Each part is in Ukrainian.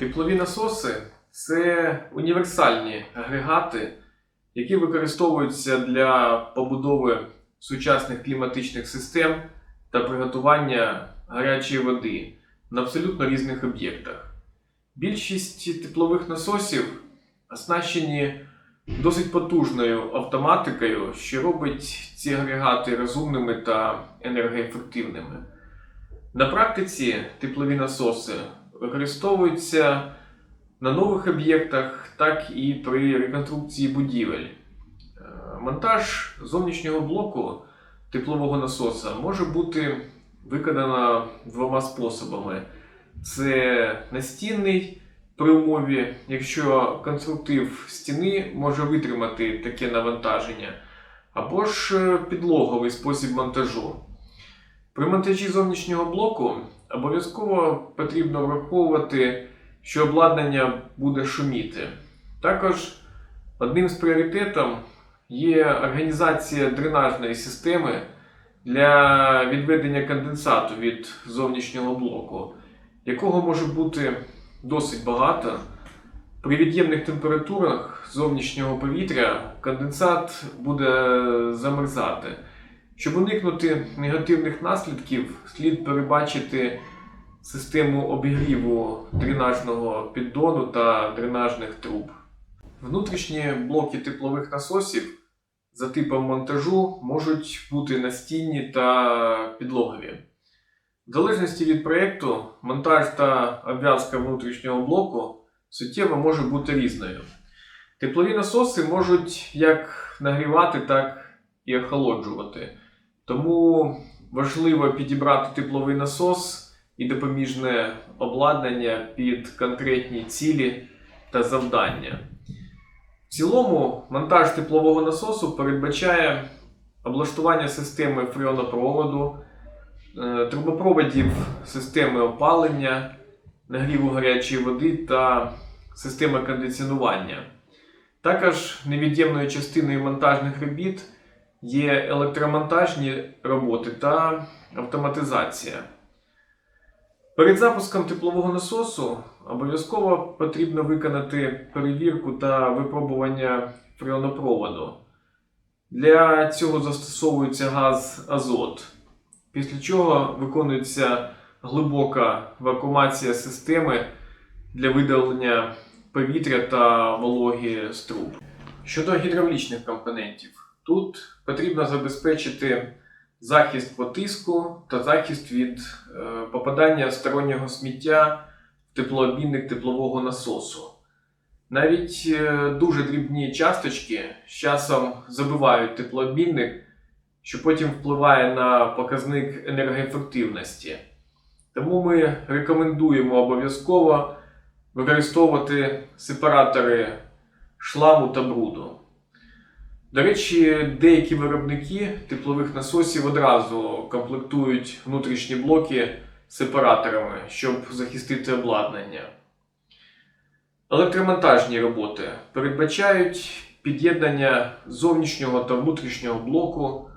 Теплові насоси це універсальні агрегати, які використовуються для побудови сучасних кліматичних систем та приготування гарячої води на абсолютно різних об'єктах. Більшість теплових насосів оснащені досить потужною автоматикою, що робить ці агрегати розумними та енергоефективними. На практиці теплові насоси використовуються на нових об'єктах, так і при реконструкції будівель. Е, Монтаж зовнішнього блоку теплового насоса може бути виконано двома способами: це настінний при умові, якщо конструктив стіни може витримати таке навантаження, або ж е, підлоговий спосіб монтажу. При монтажі зовнішнього блоку обов'язково потрібно враховувати, що обладнання буде шуміти. Також одним з пріоритетів є організація дренажної системи для відведення конденсату від зовнішнього блоку, якого може бути досить багато. При від'ємних температурах зовнішнього повітря конденсат буде замерзати. Щоб уникнути негативних наслідків, слід перебачити систему обігріву дренажного піддону та дренажних труб. Внутрішні блоки теплових насосів за типом монтажу можуть бути настінні та підлогові. В залежності від проєкту, монтаж та обв'язка внутрішнього блоку суттєво може бути різною. Теплові насоси можуть як нагрівати, так і охолоджувати. Тому важливо підібрати тепловий насос і допоміжне обладнання під конкретні цілі та завдання. В цілому, монтаж теплового насосу передбачає облаштування системи фреонопроводу, е, трубопроводів системи опалення, нагріву гарячої води та системи кондиціонування. Також невід'ємною частиною монтажних робіт є електромонтажні роботи та автоматизація. Перед запуском теплового насосу обов'язково потрібно виконати перевірку та випробування фреонопроводу. Для цього застосовується газ азот, після чого виконується глибока вакуумація системи для видалення повітря та вологі з труб. Щодо гідравлічних компонентів, тут потрібно забезпечити захист по тиску та захист від е, попадання стороннього сміття в теплообмінник теплового насосу. Навіть е, дуже дрібні часточки з часом забивають теплообмінник, що потім впливає на показник енергоефективності. Тому ми рекомендуємо обов'язково використовувати сепаратори шламу та бруду. До речі, деякі виробники теплових насосів одразу комплектують внутрішні блоки сепараторами, щоб захистити обладнання. Електромонтажні роботи передбачають під'єднання зовнішнього та внутрішнього блоку,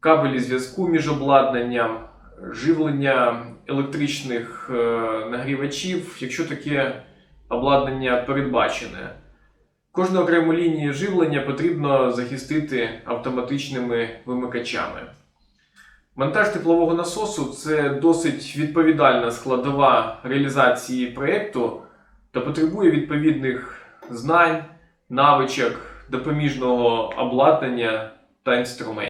кабелі зв'язку між обладнанням, живлення електричних е, нагрівачів, якщо таке обладнання передбачене. Кожну окрему лінію живлення потрібно захистити автоматичними вимикачами. Монтаж теплового насосу це досить відповідальна складова реалізації проєкту та потребує відповідних знань, навичок, допоміжного обладнання та інструментів.